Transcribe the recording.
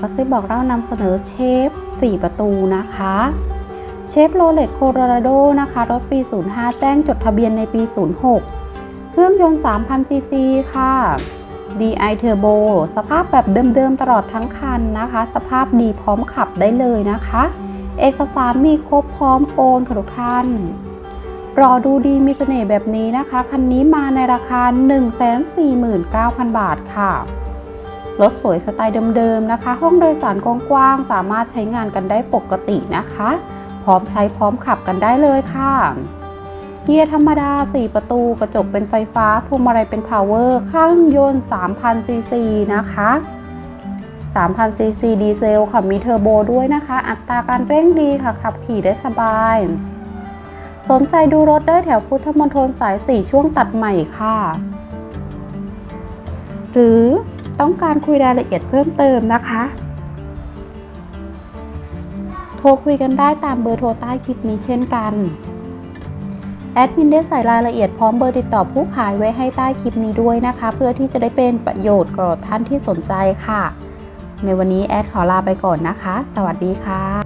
ก็ซิบบอกเรานำเสนอเชฟ 4 ประตูนะคะ เชฟโรเลตโคโลราโดนะคะ รถปี 05 แจ้งจดทะเบียนในปี 06 เครื่องยนต์ 3,000 ซีซีค่ะ DI Turbo สภาพแบบเดิมๆ ตลอดทั้งคันนะคะ สภาพดีพร้อมขับได้เลยนะคะ เอกสารมีครบพร้อมโอนค่ะทุกท่านรอดูดีมีเสน่ห์แบบนี้นะคะ คันนี้มาในราคา 149,000 บาทค่ะ รถสวยสไตล์เดิมๆนะคะ ห้องโดยสารกว้างๆสามารถใช้งานกันได้ปกตินะคะ พร้อมใช้พร้อมขับกันได้เลยค่ะเกียร์ธรรมดา 4 ประตูกระจกเป็นไฟฟ้าพวงมาลัยเป็นพาวเวอร์เครื่องยนต์3,000ซีซีนะคะ3,000ซีซีดีเซลค่ะมีเทอร์โบด้วยนะคะ อัตราการเร่งดีค่ะขับขี่ได้สบาย สนใจดูรถได้แถวพุทธมณฑลสาย 4 ช่วงตัดใหม่ค่ะ หรือ ต้องการคุยรายละเอียดเพิ่มเติมนะคะ โทรคุยกันได้ตามเบอร์โทรใต้คลิปนี้เช่นกันแอดมินได้ใส่รายละเอียดพร้อมเบอร์ติดต่อผู้ขายไว้ให้ใต้คลิปนี้ด้วยนะคะ เพื่อที่จะได้เป็นประโยชน์กับท่านที่สนใจค่ะ ในวันนี้แอดขอลาไปก่อนนะคะ สวัสดีค่ะ